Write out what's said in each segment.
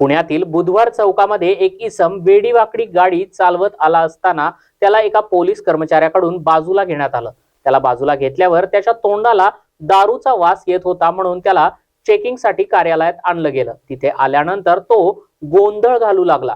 पुण्यातील बुधवार चौकामध्ये एक इसम वेडीवाकडी गाडी चालवत आला असताना त्याला एका पोलीस कर्मचाऱ्याकडून बाजूला घेण्यात आलं. त्याला बाजूला घेतल्यावर त्याच्या तोंडाला दारूचा वास येत होता म्हणून त्याला चेकिंगसाठी कार्यालयात आणलं गेलं. तिथे आल्यानंतर तो गोंधळ घालू लागला.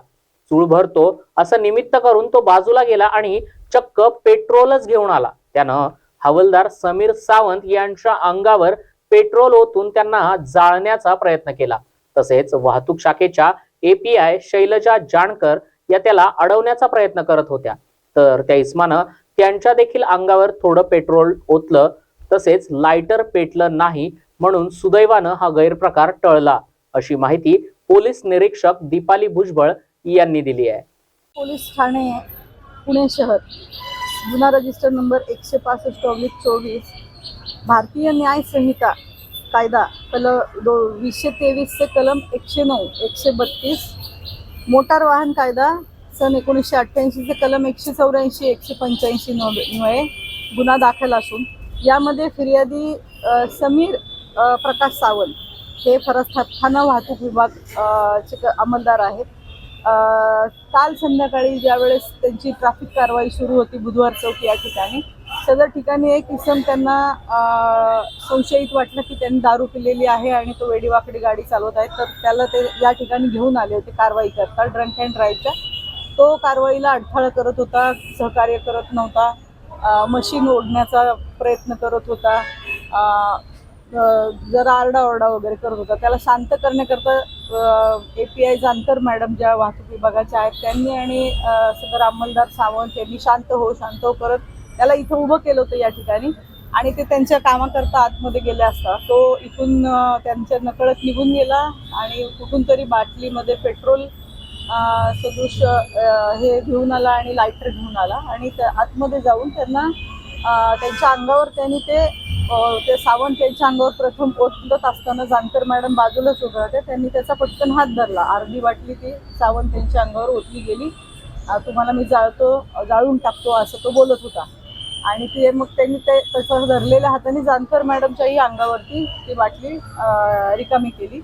चूळ भरतो असं निमित्त करून तो बाजूला गेला आणि चक्क पेट्रोलच घेऊन आला. त्यानं हवलदार समीर सावंत यांच्या अंगावर पेट्रोल ओतून त्यांना जाळण्याचा प्रयत्न केला. तसेच वाहतूक शाखेच्या एपीआय शैलजा जाणकर या त्याला अडवण्याचा प्रयत्न करत होत्या. तर त्या इस्मानं त्यांच्या देखील अंगावर थोडं पेट्रोल ओतलं तसेच लायटर पेटलं नाही म्हणून सुदैवानं हा गैरप्रकार टळला अशी माहिती पोलीस निरीक्षक दीपाली भुजबळ यांनी दिली आहे. पोलीस ठाणे पुणे शहर गुन्हा रजिस्टर नंबर एकशे पासष्ट चोवीस भारतीय न्याय संहिता कायदा कल दो वीसशे तेवीसचे कलम एकशे नऊ एकशे बत्तीस. मोटार वाहन कायदा सन एकोणीसशे अठ्ठ्याऐंशीचे कलम एकशे चौऱ्याऐंशी एकशे पंच्याऐंशी अन्वये गुन्हा दाखल असून. यामध्ये फिर्यादी समीर प्रकाश सावंत हे फरज ठाणा वाहतूक विभाग चे अंमलदार आहेत. काल संध्याकाळी ज्यावेळेस त्यांची ट्रॅफिक कारवाई सुरू होती बुधवार चौक या ठिकाणी सदर ठिकाणी एक इसम त्यांना संशयित वाटलं की त्यांनी दारू पिलेली आहे आणि तो वेडीवाकडी गाडी चालवत आहे. तर त्याला ते या ठिकाणी घेऊन आले होते कारवाई करता ड्रंक अँड ड्राईव्हच्या तो कारवाईला अडथळा करत होता सहकार्य करत नव्हता. मशीन ओढण्याचा प्रयत्न करत होता. जरा आरडाओरडा वगैरे करत होता. त्याला शांत करण्याकरता A P I Jankar madam ज्या वाहतूक विभागाच्या आहेत त्यांनी आणि सदर अंमलदार सावंत यांनी शांत हो शांत हो करत त्याला इथं उभं केलं होतं या ठिकाणी. आणि ते त्यांच्या कामाकरता आतमध्ये गेले असता. तो इथून त्यांच्या नकळत निघून गेला आणि कुठून तरी बाटलीमध्ये पेट्रोल सदृश हे घेऊन आला आणि लायटर घेऊन आला. आणि त्या आतमध्ये जाऊन त्यांना त्यांच्या अंगावर त्यांनी ते ते सावंत त्यांच्या अंगावर प्रथम ओतलत असताना जानकर मॅडम बाजूलाच उभे होते. त्यांनी त्याचा पटकन हात धरला. अर्धी बाटली ती सावंत त्यांच्या अंगावर ओतली गेली. तुम्हाला मी जाळतो जाळून टाकतो असं तो बोलत होता. आणि ते मग त्यांनी ते तसं धरलेल्या हाताने जानकर मॅडमच्याही अंगावरती ती बाटली रिकामी केली.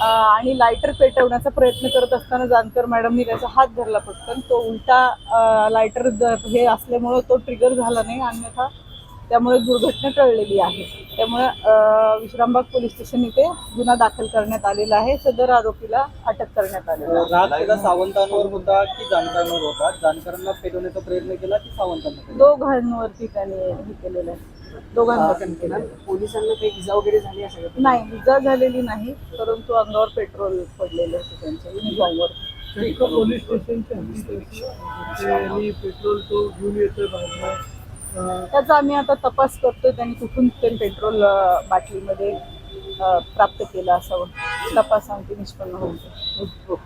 आणि लायटर पेटवण्याचा प्रयत्न करत असताना जानकर मॅडमनी त्याचा हात धरला पटकन. तो उलटा लायटर हे असल्यामुळं तो ट्रिगर झाला नाही. अन्यथा त्यामुळे दुर्घटना टळलेली आहे. त्यामुळे विश्रामबाग पोलीस स्टेशन इथे गुन्हा दाखल करण्यात आलेला आहे. सदर आरोपीला अटक करण्यात आलेला सावंतांवर होता की जानकरांवर होता? जानकरांना पेटवण्याचा प्रयत्न केला की सावंतांना? दोघांवरती त्याने हे केलेलं आहे. दोघांवरती केलेलं आहे. पोलिसांना काही इजा वगैरे झाली असं का? नाही इजा झालेली नाही परंतु अंगावर पेट्रोल पडलेले होते त्यांच्या युनिफॉर्मवर पोलीस स्टेशनच्या पेट्रोल तो घेऊन येतोय बाजूला त्याचा आम्ही आता तपास करतोय त्यांनी कुठून ते पेट्रोल बाटलीमध्ये प्राप्त केलं असावं. तपास आमची निष्पन्न होईल. हो.